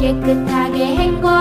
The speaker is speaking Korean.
깨끗하게 행거